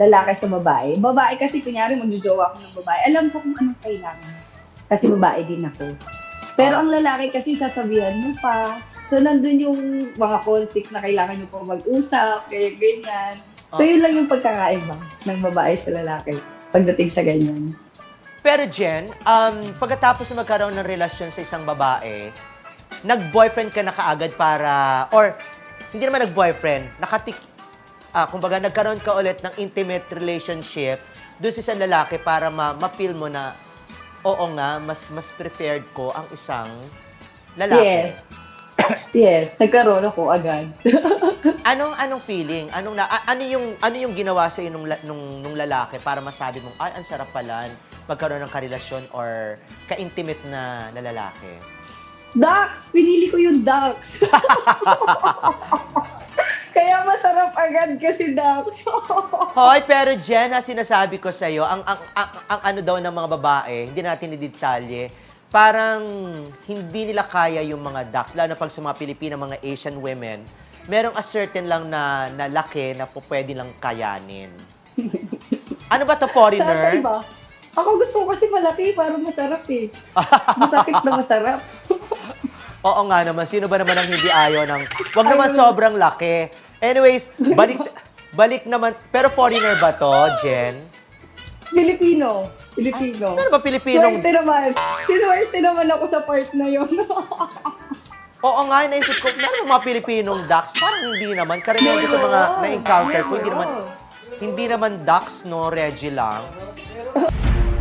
lalaki sa babae. Babae kasi, kunyari, magjojowa ako ng babae. Alam ko kung anong kailangan. Kasi babae din ako. Pero ang lalaki kasi sasabihan mo pa. So, nandun yung mga conflict na kailangan nyo pa mag-usap, kaya ganyan. So, yun lang yung pagkakaiba ng babae sa lalaki pagdating sa ganyan. Pero Jen, um, pagkatapos na magkaroon ng relasyon sa isang babae, nag-boyfriend ka na kaagad para, or hindi naman nag-boyfriend, nakatik, ah, kumbaga nagkaroon ka ulit ng intimate relationship doon sa isang lalaki para ma- ma-feel mo na, oo nga, mas mas prepared ko ang isang lalaki. Yes. yes, nagkaroon ako agad. Anong anong feeling? Anong na, a- ano yung ano yung ginawa sa nung, la- nung nung lalaki para masabi mong ay ang sarap pala magkaroon ng karelasyon or ka-intimate na, na lalaki? Ducks! Pinili ko yung ducks. Agad kasi ducks. Hoy, pero Jen, na sinasabi ko sa iyo, ang, ang, ang, ang ano daw ng mga babae, hindi natin i-detalye, parang hindi nila kaya yung mga ducks, lalo na pag sa mga Pilipina, mga Asian women, merong a certain lang na, na laki na po pwede lang kayanin. Ano ba to Sa foreigner? iba. Ako gusto ko kasi malaki para masarap eh. Masakit na masarap. Oo nga naman, sino ba naman ang hindi ayaw ng... Wag naman sobrang laki. Anyways, balik balik naman. Pero foreigner ba to, Jen? Filipino. Filipino. Ano ba Pilipinong... Swerte naman. Sinuwerte naman ako sa part na yon. Oo nga, naisip ko, meron mga Pilipinong ducks. Parang hindi naman. Karamihan sa mga na-encounter ko, hindi naman, hindi naman ducks, no? Reggie lang.